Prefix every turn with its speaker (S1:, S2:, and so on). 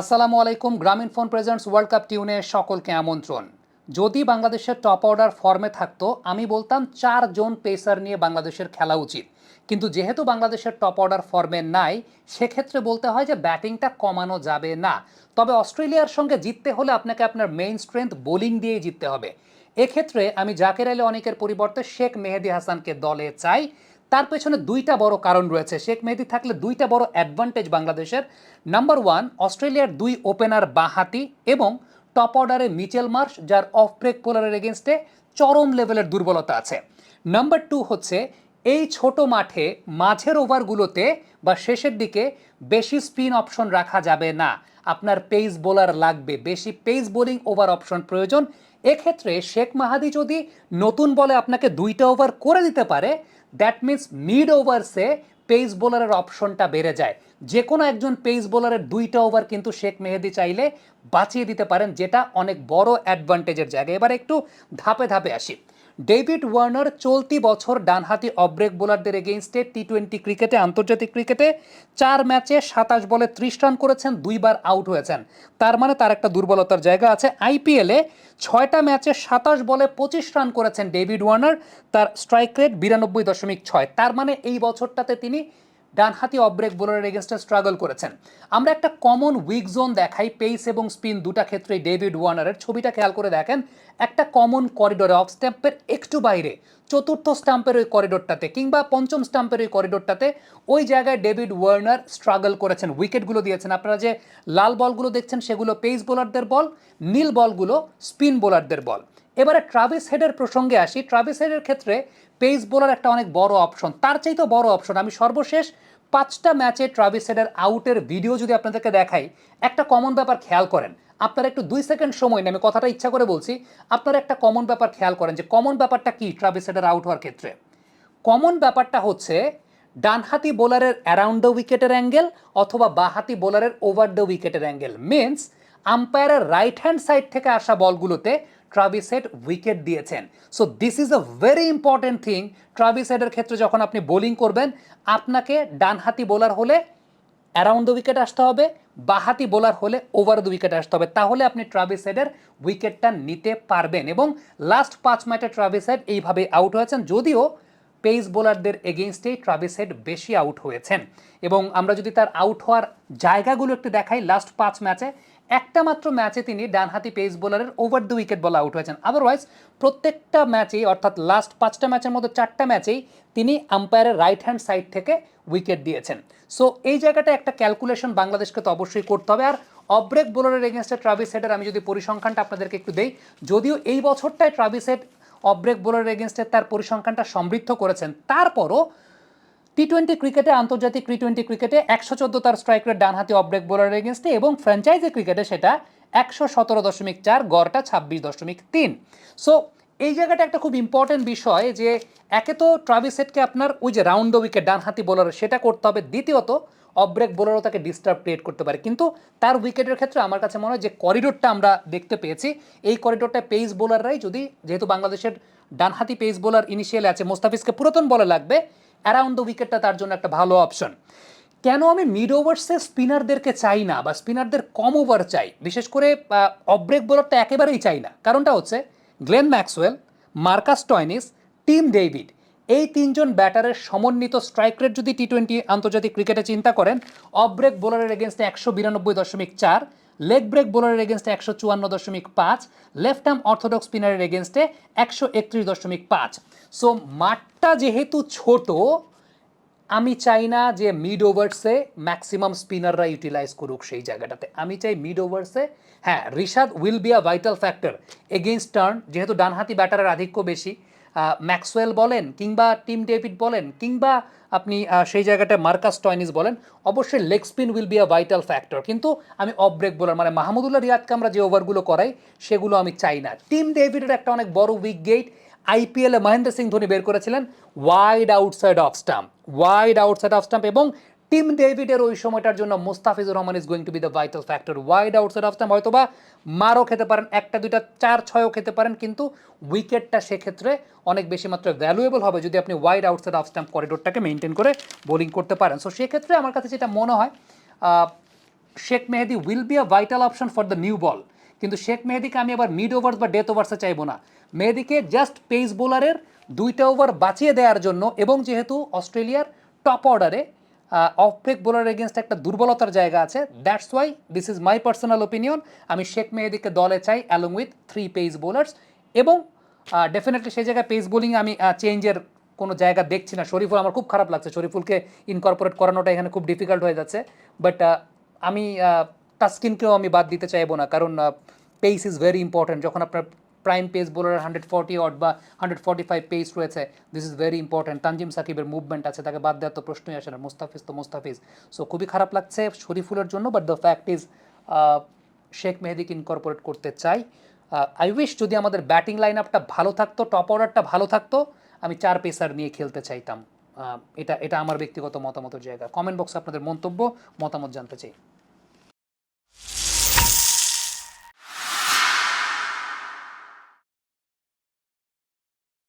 S1: আসসালামু আলাইকুম, Grameen phone presents world cup টিউনে সকলকে আমন্ত্রণ। যদি বাংলাদেশের টপ অর্ডার ফর্মে থাকতো, আমি বলতাম চারজন পেসার নিয়ে বাংলাদেশের খেলা উচিত। কিন্তু যেহেতু বাংলাদেশের টপ অর্ডার ফর্মে নাই, সেক্ষেত্রে বলতে হয় যে ব্যাটিংটা কমানো যাবে না। তবে অস্ট্রেলিয়ার সঙ্গে জিততে হলে আপনাকে আপনার মেইন স্ট্রেংথ বোলিং দিয়েই জিততে হবে। এক্ষেত্রে আমি জাকের আলী অনেকের পরিবর্তে শেখ মেহেদি হাসানকে দলে চাই। তার পেছনে দুইটা বড় কারণ রয়েছে। শেখ মেহেদি থাকলে দুইটা বড় অ্যাডভান্টেজ বাংলাদেশের। নাম্বার ওয়ান অস্ট্রেলিয়ার দুই ওপেনার বাহাতি এবং টপ অর্ডারে মিচেল মার্শ যার অফ ব্রেক বোলারের এগেনস্টে চরম লেভেলের দুর্বলতা আছে। নাম্বার টু হচ্ছে, এই ছোট মাঠে মাঝের ওভারগুলোতে বা শেষের দিকে বেশি স্পিন অপশন রাখা যাবে না। আপনার পেস বোলার লাগবে, বেশি পেস বোলিং ওভার অপশন প্রয়োজন। এক্ষেত্রে শেখ মাহাদি যদি নতুন বলে আপনাকে দুইটা ওভার করে দিতে পারে দ্যাট মিন্স মিড ওভার্সে পেস বোলারের অপশনটা বেড়ে যায়। যে কোনো একজন পেস বোলারের দুইটা ওভার কিন্তু শেখ মেহেদি চাইলে বাঁচিয়ে দিতে পারেন, যেটা অনেক বড় অ্যাডভান্টেজের জায়গা। এবার একটু ধাপে ধাপে আসি। ডেভিড ওয়ার্নার চলতি বছর ডানহাতি অব্রেক বোলারদের এগেইনস্টে টি টোয়েন্টি ক্রিকেটে, আন্তর্জাতিক ক্রিকেটে চার ম্যাচে সাতাশ বলে ত্রিশ রান করেছেন, দুইবার আউট হয়েছেন। তার মানে তার একটা দুর্বলতার জায়গা আছে। আইপিএলে ছয়টা ম্যাচে সাতাশ বলে পঁচিশ রান করেছেন ডেভিড ওয়ার্নার। তার স্ট্রাইক রেট বিরানব্বই দশমিক ছয়। তার মানে এই বছরটাতে তিনি ডানহাতি অব্রেক বোলারের এগেনস্টে স্ট্রাগল করেছেন। আমরা একটা কমন উইক জোন দেখাই পেস এবং স্পিন দুটা ক্ষেত্রেই ডেভিড ওয়ার্নারের ছবিটা খেয়াল করে দেখেন। একটা কমন করিডোরে অফ স্ট্যাম্পের একটু বাইরে, চতুর্থ স্টাম্পের ওই করিডোরটাতে কিংবা পঞ্চম স্টাম্পের ওই করিডোরটাতে ওই জায়গায় ডেভিড ওয়ার্নার স্ট্রাগল করেছেন। উইকেটগুলো দিয়েছেন। আপনারা যে লাল বলগুলো দেখছেন, সেগুলো পেস বোলারদের বল, নীল বলগুলো স্পিন বোলারদের বল। এবারে ট্রাভিস হেডের প্রসঙ্গে আসি। ট্রাভিস হেডের ক্ষেত্রে পেস বোলার একটা অনেক বড় অপশন। তার চাইতেও বড় অপশন। আমি সর্বশেষ পাঁচটা ম্যাচে ট্রাভিস হেডের আউটের ভিডিও যদি আপনাদেরকে দেখাই, একটা কমন ব্যাপার খেয়াল করেন। আপনারা একটু দুই সেকেন্ড সময় নেই আমি কথাটা ইচ্ছা করে বলছি, আপনারা একটা কমন ব্যাপার খেয়াল করেন যে কমন ব্যাপারটা কি ট্রাভিস হেডের আউট হওয়ার ক্ষেত্রে? কমন ব্যাপারটা হচ্ছে, ডানহাতি বোলারের অ্যারাউন্ড দ্য উইকেটের অ্যাঙ্গেল অথবা বাহাতি বোলারের ওভার দ্য উইকেটের অ্যাঙ্গেল মিনস আম্পায়ারের রাইট হ্যান্ড সাইড থেকে আসা বলগুলোতে ট্রাভিস হেড উইকেট দিয়েছেন। So this is a very important thing Travis হেডের ক্ষেত্রে যখন আপনি বোলিং করবেন, আপনাকে ডানহাতি বোলার হলে অ্যারাউন্ড দ্য উইকেট আসতে হবে, বাহাতি বোলার হলে ওভার দ্য উইকেট আসতে হবে। তাহলে আপনি ট্রাভিস হেডের উইকেটটা নিতে পারবেন এবং লাস্ট পাঁচ ম্যাচে ট্রাভিস হেড এইভাবে আউট হয়েছেন, যদিও পেস বোলারদের এগেনস্টেই ট্রাভিস হেড বেশি আউট হয়েছেন। এবং আমরা যদি তার আউট হওয়ার জায়গাগুলো একটু দেখাই লাস্ট পাঁচ ম্যাচে একটা মাত্র ম্যাচে তিনি ডানহাতি পেস বোলারের ওভার দ্য উইকেট বলে আউট হয়েছেন। আদারওয়াইজ প্রত্যেকটা ম্যাচেই, অর্থাৎ লাস্ট পাঁচটা ম্যাচের মধ্যে চারটা ম্যাচেই তিনি আম্পায়ারের রাইট হ্যান্ড সাইড থেকে উইকেট দিয়েছেন। সো এই জায়গাটা একটা ক্যালকুলেশন বাংলাদেশকে তো অবশ্যই করতে হবে। আর অব্রেক বোলারের এগেনস্টে ট্রাভিস হেডের আমি যদি পরিসংখ্যানটা আপনাদেরকে একটু দেই, যদিও এই বছরটায় ট্রাভিস হেড অব্রেক বোলারের এগেনস্টে তার পরিসংখ্যানটা সমৃদ্ধ করেছেন, তারপরও টি টোয়েন্টি ক্রিকেটে আন্তর্জাতিক টি টোয়েন্টি ক্রিকেটে একশো চোদ্দ তার স্ট্রাইক রেট ডানহাতি অব্রেক বোলারের এগেনস্টে এবং ফ্র্যাঞ্চাইজি ক্রিকেটে সেটা একশো সতেরো দশমিক চার, গড়টা ছাব্বিশ দশমিক তিন। সো এই জায়গাটা একটা খুব ইম্পর্টেন্ট বিষয় যে একে তো ট্রাভিসেটকে আপনার ওই যে রাউন্ড উইকেট ডানহাতি বোলার সেটা করতে হবে, দ্বিতীয়ত অব্রেক বোলারও তাকে ডিস্টার্ব ক্রিয়েট করতে পারে। কিন্তু তার উইকেটের ক্ষেত্রে আমার কাছে মনে হয় যে করিডোরটা আমরা দেখতে পেয়েছি। এই করিডোরটা পেস বোলাররাই যদি, যেহেতু বাংলাদেশের ডানহাতি পেস বোলার ইনিশিয়ালে আছে, মোস্তাফিজকে পুরাতন বলে লাগবে অ্যারাউন্ড দ্য উইকেটটা তার জন্য একটা ভালো অপশন কেন আমি মিড ওভার্সে স্পিনারদেরকে চাই না বা স্পিনারদের কম ওভার চাই? বিশেষ করে অব্রেক বোলারটা একেবারেই চাই না। কারণটা হচ্ছে Glenn Maxwell Marcus Stoinis Tim David এই তিনজন ব্যাটারের সমন্বিত স্ট্রাইক রেট যদি টি টোয়েন্টি আন্তর্জাতিক ক্রিকেটে চিন্তা করেন অব্রেক বোলারের এগেনস্টে একশো বিরানব্বই দশমিক চার লেগ ব্রেক বোলারের এগেনস্টে একশো চুয়ান্ন দশমিক পাঁচ লেফট আর্ম অর্থোডক্স স্পিনারের এগেনস্টে একশো একত্রিশ দশমিক পাঁচ। সো মাঠটা যেহেতু ছোট, আমি চাই না যে মিড ওভার্সে ম্যাক্সিমাম স্পিনাররা ইউটিলাইজ করুক সেই জায়গাটাতে। আমি চাই মিড ওভার্সে হ্যাঁ Rishad will be a vital factor against turn যেহেতু ডানহাতি ব্যাটারের আধিক্য বেশি ম্যাক্সওয়েল বলেন কিংবা টিম ডেভিড বলেন কিংবা আপনি সেই জায়গাটায় মার্কাস টয়নিস বলেন, অবশ্যই leg spin will be a vital factor. কিন্তু আমি অফ ব্রেক বোলার মানে মাহমুদুল্লাহ রিয়াদকে আমরা যে ওভারগুলো করাই, সেগুলো আমি চাই না। টিম ডেভিডের একটা অনেক বড় উইক গেট আইপিএলে মহেন্দ্র সিং ধোনি বের করেছিলেন wide outside off stump wide outside off stump এবং টিম ডেভিডের ওই সময়টার জন্য Mustafizur Rahman is going to be the vital factor wide outside off stump হয়তো বা মারও খেতে পারেন, একটা, দুইটা, চার, ছয়ও খেতে পারেন, কিন্তু উইকেটটা সেক্ষেত্রে অনেক বেশি মাত্রায় ভ্যালুয়েবল হবে যদি আপনি ওয়াইড আউটসাইড অফ স্টাম্প করিডোরটাকে মেনটেন করে বোলিং করতে পারেন। সো সেক্ষেত্রে আমার কাছে যেটা মনে হয় Sheikh Mehedi will be a vital option for the new ball কিন্তু শেখ মেহেদিকে আমি আবার মিড ওভার্স বা ডেথ ওভার্সে চাইব না। মেহেদিকে জাস্ট পেস বোলারের দুইটা ওভার বাঁচিয়ে দেওয়ার জন্য এবং যেহেতু অস্ট্রেলিয়ার টপ অর্ডারে অফ ব্রেক বোলার এগেনস্ট একটা দুর্বলতার জায়গা আছে। That's why this is my personal opinion আমি শেখ মেহেদিকে দলে চাই along with three pace bowlers এবং ডেফিনেটলি সেই জায়গায় পেস বোলিং আমি চেঞ্জের কোনো জায়গা দেখছি না। শরীফুল আমার খুব খারাপ লাগছে। শরীফুলকে ইনকর্পোরেট করানোটা এখানে খুব ডিফিকাল্ট হয়ে যাচ্ছে। বাট আমি টাস্কিনকেও আমি বাদ দিতে চাইব না। কারণ পেস ইজ ভেরি ইম্পর্ট্যান্ট যখন আপনার prime pace bowler hundred forty eight বা হান্ড্রেড ফর্টি ফাইভ পেস রয়েছে। This is very important Tanzim সাকিবের মুভমেন্ট আছে, তাকে বাদ দেওয়ার তো প্রশ্নই আসে না। মুস্তাফিজ তো মুস্তাফিজ। সো খুবই খারাপ লাগছে শরীফুলের জন্য but the fact is Sheikh মেহেদিকে incorporate করতে চাই। আই উইশ যদি আমাদের ব্যাটিং লাইন আপটা ভালো থাকতো টপ অর্ডারটা ভালো থাকতো, আমি চার পেসার নিয়ে খেলতে চাইতাম। এটা এটা আমার ব্যক্তিগত মতামতের জায়গা। কমেন্ট বক্সে আপনাদের মন্তব্য, মতামত জানতে চাই।